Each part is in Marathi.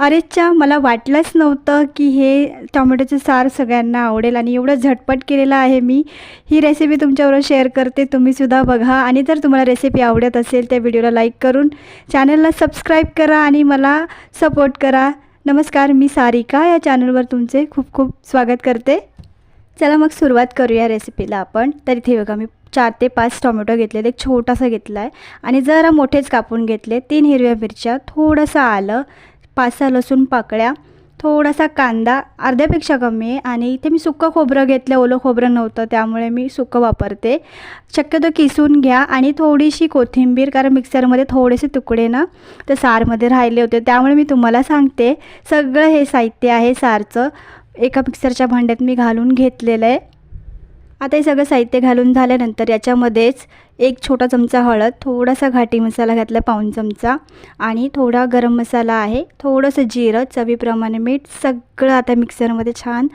अरेच्चा मला वाटलंच नव्हतं की हे टोमॅटोचं सार सगळ्यांना आवडेल आणि एवढं झटपट केलेलं आहे मी. ही रेसिपी तुमच्याबरोबर शेअर करते तुम्हीसुद्धा बघा. आणि जर तुम्हाला रेसिपी आवडत असेल त्या व्हिडिओला लाईक करून चॅनलला सबस्क्राईब करा आणि मला सपोर्ट करा. नमस्कार मी सारिका. या चॅनलवर तुमचे खूप खूप स्वागत करते. चला मग सुरुवात करूया रेसिपीला आपण. तर इथे बघा मी चार ते पाच टोमॅटो घेतलेले एक छोटासा घेतला आहे आणि जरा मोठेच कापून घेतले तीन हिरव्या मिरच्या थोडंसं आलं. पाच सहा लसूण पाकळ्या थोडासा कांदा अर्ध्यापेक्षा कमी आहे. आणि इथे मी सुकं खोबरं घेतलं ओलं खोबरं नव्हतं त्यामुळे मी सुकं वापरते. शक्यतो किसून घ्या आणि थोडीशी कोथिंबीर कारण मिक्सरमध्ये थोडेसे तुकडे ना तर सारमध्ये राहिले होते. त्यामुळे मी तुम्हाला सांगते सगळं हे साहित्य आहे सारचं. एका मिक्सरच्या भांड्यात मी घालून घेतलेलं आहे. आता हे सगळं साहित्य घालून झाल्यानंतर याच्यामध्येच एक छोटा चमचा हळद थोडासा घाटी मसाला घातला पाऊण चमचा. आणि थोडा गरम मसाला आहे थोडंसं जिरं चवीप्रमाणे मीठ सगळं आता मिक्सरमध्ये छान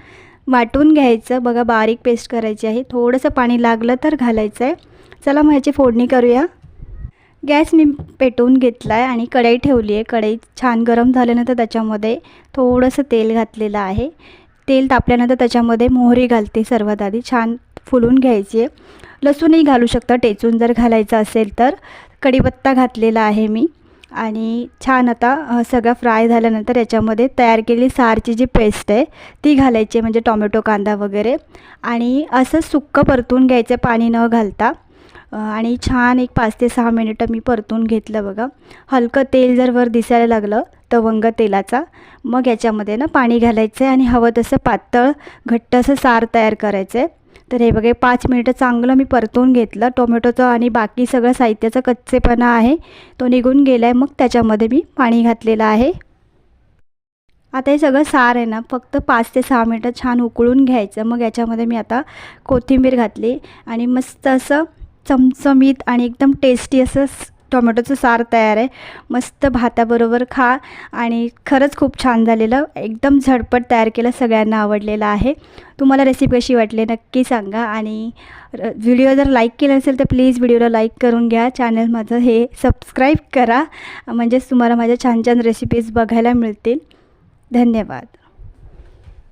वाटून घ्यायचं. बघा बारीक पेस्ट करायची आहे. थोडंसं पाणी लागलं तर घालायचं आहे. चला मग ह्याची फोडणी करूया. गॅस मी पेटवून घेतला आहे आणि कढई ठेवली आहे. कढई छान गरम झाल्यानंतर त्याच्यामध्ये थोडंसं तेल घातलेलं आहे. तेल तापल्यानंतर त्याच्यामध्ये मोहरी घालते सर्वात आधी. छान फुलून घ्यायची. आहे लसूणही घालू शकता. टेचून जर घालायचं असेल तर. कढीपत्ता घातलेला आहे मी. आणि छान आता सगळं फ्राय झाल्यानंतर याच्यामध्ये तयार केलेली सारची जी पेस्ट आहे ती घालायची आहे म्हणजे टोमॅटो कांदा वगैरे. आणि असं सुक्कं परतून घ्यायचं पाणी न घालता. आणि छान एक पाच ते सहा मिनिटं मी परतून घेतलं बघा. हलकं तेल जर वर दिसायला लागलं तवंग तेलाचा मग याच्यामध्ये ना पाणी घालायचं आहे आणि हवं तसं पातळ घट्ट असं सार तयार करायचं आहे. तर हे बघा पाच मिनिटं चांगलं मी परतून घेतलं. टोमॅटोचं आणि बाकी सगळं साहित्याचा कच्चेपणा आहे. तो निघून गेला आहे मग त्याच्यामध्ये मी पाणी घातलेलं आहे. आता हे सगळं सार आहे ना फक्त पाच ते सहा मिनटं छान उकळून घ्यायचं. मग याच्यामध्ये मी आता कोथिंबीर घातली आणि मस्त असं चमचमीत आणि एकदम टेस्टी असं टोमॅटोचं सार तयार आहे. मस्त भाताबरोबर खा. आणि खरंच खूप छान झालेलं. एकदम झटपट तयार केलं सगळ्यांना आवडलेलं आहे. तुम्हाला रेसिपी कशी वाटली नक्की सांगा. आणि व्हिडिओ जर लाईक केलं असेल तर प्लीज व्हिडिओला लाईक करून घ्या. चॅनल माझं हे सबस्क्राईब करा. म्हणजेच तुम्हाला माझ्या छान छान रेसिपीज बघायला मिळतील. धन्यवाद.